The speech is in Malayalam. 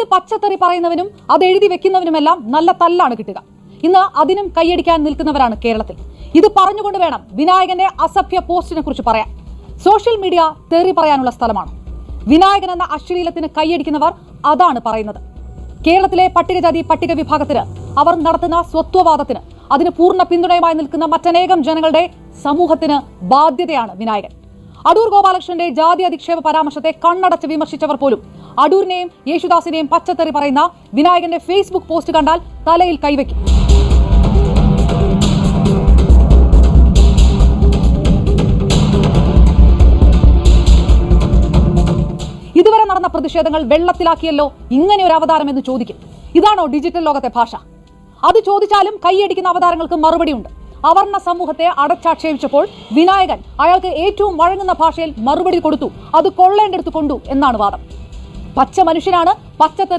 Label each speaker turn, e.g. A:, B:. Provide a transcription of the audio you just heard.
A: പണ്ട് പച്ചത്തറി പറയുന്നവനും അത് എഴുതി വെക്കുന്നവനുമെല്ലാം നല്ല തല്ലാണ് കിട്ടുക. ഇന്ന് അതിനും കൈയടിക്കാൻ നിൽക്കുന്നവരാണ് കേരളത്തിൽ. ഇത് പറഞ്ഞുകൊണ്ട് വേണം വിനായകന്റെ അസഭ്യ പോസ്റ്റിനെ കുറിച്ച് പറയാൻ. സോഷ്യൽ മീഡിയ തെറി പറയാനുള്ള സ്ഥലമാണ്. വിനായകൻ എന്ന അശ്ലീലത്തിന് കൈയടിക്കുന്നവർ അതാണ് പറയുന്നത്. കേരളത്തിലെ പട്ടികജാതി പട്ടിക വിഭാഗത്തിന് അവർ നടത്തുന്ന സ്വത്വവാദത്തിന് അതിന് പൂർണ പിന്തുണയുമായി നിൽക്കുന്ന മറ്റനേകം ജനങ്ങളുടെ സമൂഹത്തിന് ബാധ്യതയാണ് വിനായകൻ. അടൂർ ഗോപാലകൃഷ്ണന്റെ ജാതി അധിക്ഷേപ പരാമർശത്തെ കണ്ണടച്ച് വിമർശിച്ചവർ പോലും. അടൂരിനെയും യേശുദാസിനെയും പച്ചത്തെറി പറയുന്ന വിനായകന്റെ ഫേസ്ബുക്ക് പോസ്റ്റ് കണ്ടാൽ തലയിൽ കൈവയ്ക്കും. ഇതുവരെ നടന്ന പ്രതിഷേധങ്ങൾ വെള്ളത്തിലാക്കിയല്ലോ ഇങ്ങനെ ഒരു അവതാരം എന്ന് ചോദിക്കും. ഇതാണോ ഡിജിറ്റൽ ലോകത്തെ ഭാഷ? അത് ചോദിച്ചാലും കൈയടിക്കുന്ന അവതാരങ്ങൾക്ക് മറുപടിയുണ്ട്. അവർണ സമൂഹത്തെ അടച്ചാക്ഷേപിച്ചപ്പോൾ വിനായകൻ അയാൾക്ക് ഏറ്റവും വഴങ്ങുന്ന ഭാഷയിൽ മറുപടി കൊടുത്തു. അത് കൊള്ളേണ്ടെടുത്തു കൊണ്ടു എന്നാണ് വാദം. പച്ച മനുഷ്യനാണ് പച്ചത്തെ